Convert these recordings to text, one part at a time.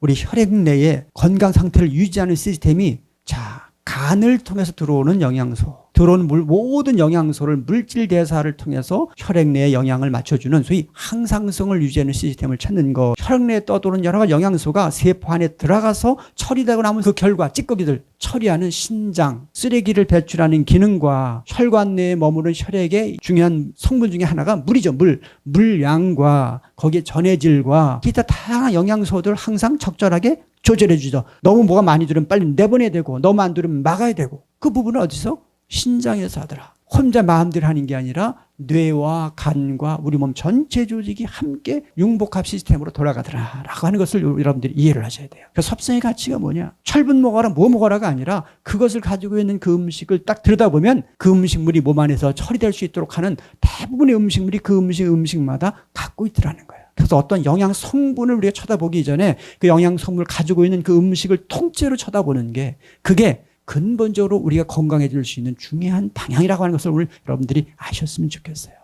우리 혈액 내의 건강 상태를 유지하는 시스템이 자 간을 통해서 들어오는 영양소, 들어오는 물, 모든 영양소를 물질 대사를 통해서 혈액 내에 영양을 맞춰주는 소위 항상성을 유지하는 시스템을 찾는 거. 혈액 내에 떠도는 여러 가지 영양소가 세포 안에 들어가서 처리되고 나면 그 결과 찌꺼기들 처리하는 신장, 쓰레기를 배출하는 기능과 혈관 내에 머무는 혈액의 중요한 성분 중에 하나가 물이죠. 물, 물량과 거기에 전해질과 기타 다양한 영양소들 항상 적절하게 조절해 주죠. 너무 뭐가 많이 들으면 빨리 내보내야 되고 너무 안 들으면 막아야 되고 그 부분은 어디서? 신장에서 하더라. 혼자 마음대로 하는 게 아니라 뇌와 간과 우리 몸 전체 조직이 함께 융복합 시스템으로 돌아가더라라고 하는 것을 여러분들이 이해를 하셔야 돼요. 그 섭성의 가치가 뭐냐? 철분 먹어라, 뭐 먹어라가 아니라 그것을 가지고 있는 그 음식을 딱 들여다보면 그 음식물이 몸 안에서 처리될 수 있도록 하는 대부분의 음식물이 그 음식 음식마다 갖고 있더라는 거예요. 그래서 어떤 영양 성분을 우리가 쳐다보기 전에 그 영양 성분을 가지고 있는 그 음식을 통째로 쳐다보는 게 그게 근본적으로 우리가 건강해질 수 있는 중요한 방향이라고 하는 것을 오늘 여러분들이 아셨으면 좋겠어요.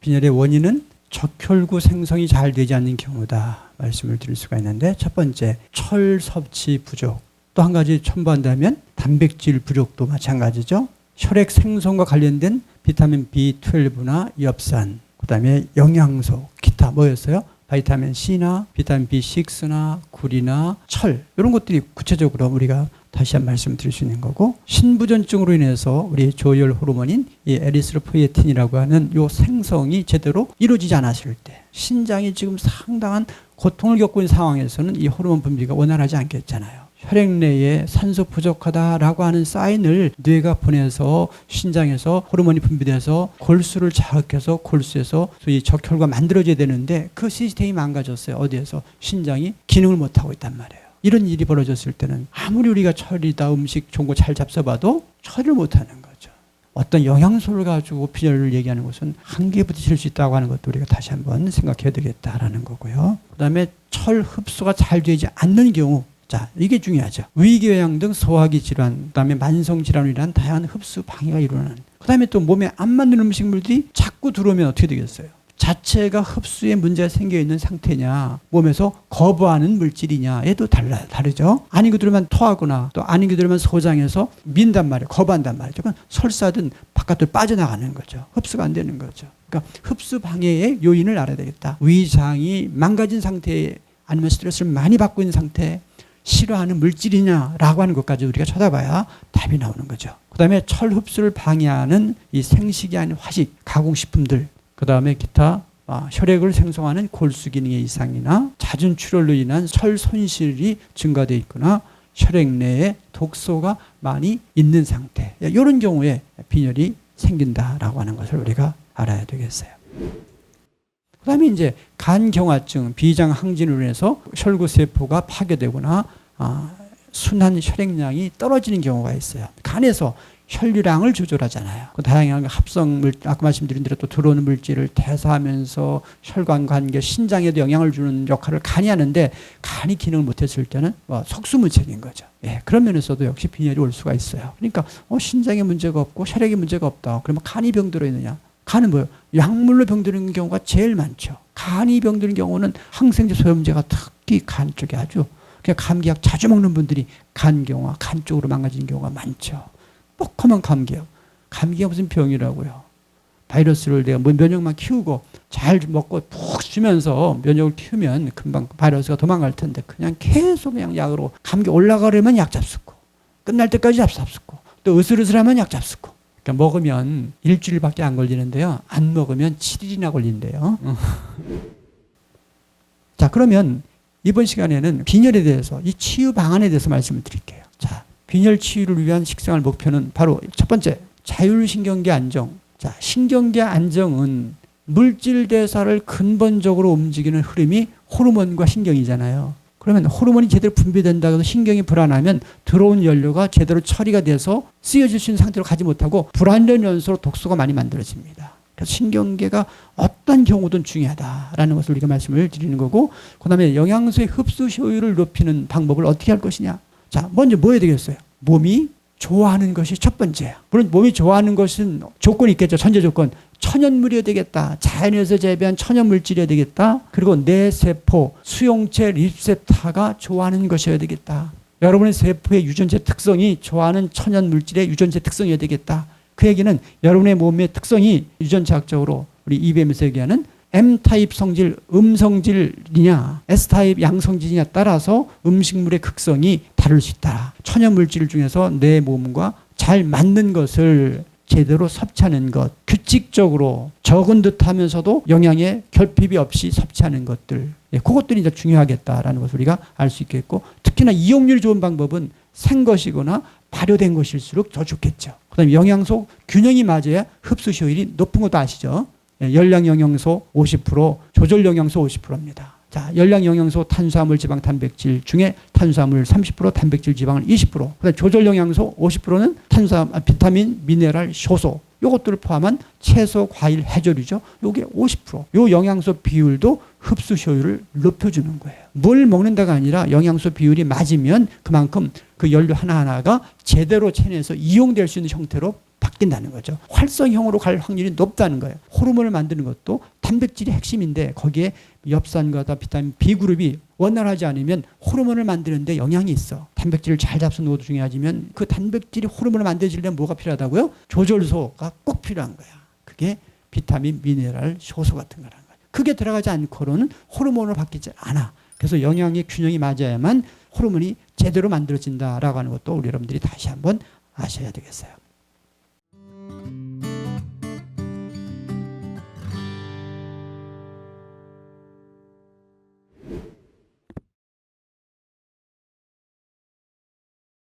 빈혈의 원인은 적혈구 생성이 잘 되지 않는 경우다 말씀을 드릴 수가 있는데 첫 번째 철 섭취 부족 또 한 가지 첨부한다면 단백질 부족도 마찬가지죠. 혈액 생성과 관련된 비타민 B12나 엽산 그다음에 영양소 기타 뭐였어요? 바이타민 C나 비타민 B6나 굴이나 철 이런 것들이 구체적으로 우리가 다시 한 말씀 드릴 수 있는 거고 신부전증으로 인해서 우리 조혈 호르몬인 이 에리스로포이틴이라고 하는 요 생성이 제대로 이루어지지 않았을 때 신장이 지금 상당한 고통을 겪고 있는 상황에서는 이 호르몬 분비가 원활하지 않겠잖아요. 혈액 내에 산소 부족하다라고 하는 사인을 뇌가 보내서 신장에서 호르몬이 분비돼서 골수를 자극해서 골수에서 소위 적혈과 만들어져야 되는데 그 시스템이 망가졌어요. 어디에서 신장이 기능을 못 하고 있단 말이에요. 이런 일이 벌어졌을 때는 아무리 우리가 처리다 음식 좋은 거 잘 잡숴봐도 처리를 못 하는 거죠. 어떤 영양소를 가지고 빈혈을 얘기하는 것은 한계에 부딪힐 수 있다고 하는 것도 우리가 다시 한번 생각해야 되겠다라는 거고요. 그 다음에 철 흡수가 잘 되지 않는 경우 자, 이게 중요하죠. 위궤양 등 소화기 질환, 그다음에 만성 인한 다양한 흡수 방해가 일어나는. 그다음에 또 몸에 안 맞는 음식물들이 자꾸 들어오면 어떻게 되겠어요? 자체가 흡수에 문제가 생겨 있는 상태냐, 몸에서 거부하는 물질이냐, 얘도 달라 다르죠. 아닌 것들만 토하거나 또 아닌 것들만 소장해서 민단 말이에요. 거부한단 말이죠. 그건 설사든 바깥으로 빠져나가는 거죠. 흡수가 안 되는 거죠. 그러니까 흡수 방해의 요인을 알아야 되겠다. 위장이 망가진 상태에 아니면 스트레스를 많이 받고 있는 상태, 싫어하는 물질이냐라고 하는 것까지 우리가 쳐다봐야 답이 나오는 거죠. 그 다음에 철 흡수를 방해하는 이 생식이 아닌 화식, 가공식품들, 그 다음에 기타 아, 혈액을 생성하는 골수 기능의 이상이나 잦은 출혈로 인한 철 손실이 증가되어 있거나 혈액 내에 독소가 많이 있는 상태. 이런 경우에 빈혈이 생긴다라고 하는 것을 우리가 알아야 되겠어요. 그다음에 이제 간경화증, 비장 항진으로 인해서 혈구 세포가 파괴되거나 아, 순한 혈액량이 떨어지는 경우가 있어요. 간에서 혈류량을 조절하잖아요. 그 다양한 합성물, 아까 말씀드린 대로 또 들어오는 물질을 대사하면서 혈관 관계, 신장에도 영향을 주는 역할을 간이 하는데 간이 기능을 못했을 때는 뭐 속수무책인 거죠. 예, 그런 면에서도 역시 빈혈이 올 수가 있어요. 그러니까 어, 신장에 문제가 없고 혈액에 문제가 없다. 그러면 간이 병들어 있느냐? 간은 뭐예요? 약물로 병드는 경우가 제일 많죠. 간이 병드는 경우는 항생제 소염제가 특히 간 쪽에 아주 그냥 감기약 자주 먹는 분들이 간 경화, 간 쪽으로 망가지는 경우가 많죠. 뻑하면 감기약. 감기가 무슨 병이라고요. 바이러스를 내가 뭐 면역만 키우고 잘 먹고 푹 쉬면서 면역을 키우면 금방 바이러스가 도망갈 텐데 그냥 계속 그냥 약으로 감기 올라가려면 약 잡수고 끝날 때까지 약 잡수고 또 으슬으슬하면 약 잡수고 그러니까 먹으면 일주일밖에 안 걸리는데요. 안 먹으면 7일이나 걸린대요. 자, 그러면 이번 시간에는 빈혈에 대해서 이 치유 방안에 대해서 말씀을 드릴게요. 자, 빈혈 치유를 위한 식생활 목표는 바로 첫 번째, 자율신경계 안정. 자, 신경계 안정은 물질 대사를 근본적으로 움직이는 흐름이 호르몬과 신경이잖아요. 그러면 호르몬이 제대로 분비된다고 해서 신경이 불안하면 들어온 연료가 제대로 처리가 돼서 쓰여질 수 있는 상태로 가지 못하고 불안전 연소로 독소가 많이 만들어집니다. 그래서 신경계가 어떤 경우든 중요하다라는 것을 우리가 말씀을 드리는 거고 그 다음에 영양소의 흡수 효율을 높이는 방법을 어떻게 할 것이냐. 자, 먼저 뭐 해야 되겠어요? 몸이 좋아하는 것이 첫 번째야. 물론 몸이 좋아하는 것은 조건이 있겠죠. 천재 조건. 천연물이어야 되겠다. 자연에서 재배한 천연물질이어야 되겠다. 그리고 내 세포, 수용체 립세타가 좋아하는 것이어야 되겠다. 여러분의 세포의 유전체 특성이 좋아하는 천연물질의 유전체 특성이어야 되겠다. 그 얘기는 여러분의 몸의 특성이 유전체학적으로 우리 EBM에서 얘기하는 M타입 성질, 음성질이냐, S타입 양성질이냐 따라서 음식물의 극성이 다를 수 있다. 천연 물질 중에서 내 몸과 잘 맞는 것을 제대로 섭취하는 것, 규칙적으로 적은 듯 하면서도 영양에 결핍이 없이 섭취하는 것들, 예, 그것들이 이제 중요하겠다라는 것을 우리가 알 수 있겠고, 특히나 이용률이 좋은 방법은 생것이거나 발효된 것일수록 더 좋겠죠. 그 다음에 영양소 균형이 맞아야 흡수 효율이 높은 것도 아시죠? 예, 열량 영양소 50%, 조절 영양소 50%입니다. 자, 열량 영양소 탄수화물, 지방, 단백질 중에 탄수화물 30%, 단백질, 지방을 20%. 그다음 조절 영양소 50%는 탄수화 아, 비타민, 미네랄, 효소. 요것들을 포함한 채소, 과일, 해조류죠. 요게 50%. 요 영양소 비율도 흡수 효율을 높여주는 거예요. 뭘 먹는 다가 아니라 영양소 비율이 맞으면 그만큼 그 연료 하나하나가 제대로 체내에서 이용될 수 있는 형태로 바뀐다는 거죠. 활성형으로 갈 확률이 높다는 거예요. 호르몬을 만드는 것도 단백질이 핵심인데 거기에 엽산과 다 비타민 B그룹이 원활하지 않으면 호르몬을 만드는데 영향이 있어. 단백질을 잘 잡수는 것도 중요하지만 그 단백질이 호르몬을 만들어지려면 뭐가 필요하다고요? 조절소가 꼭 필요한 거야. 그게 비타민, 미네랄, 효소 같은 거라는 거야. 그게 들어가지 않고는 호르몬을 바뀌지 않아. 그래서 영양의 균형이 맞아야만 호르몬이 제대로 만들어진다라고 하는 것도 우리 여러분들이 다시 한번 아셔야 되겠어요.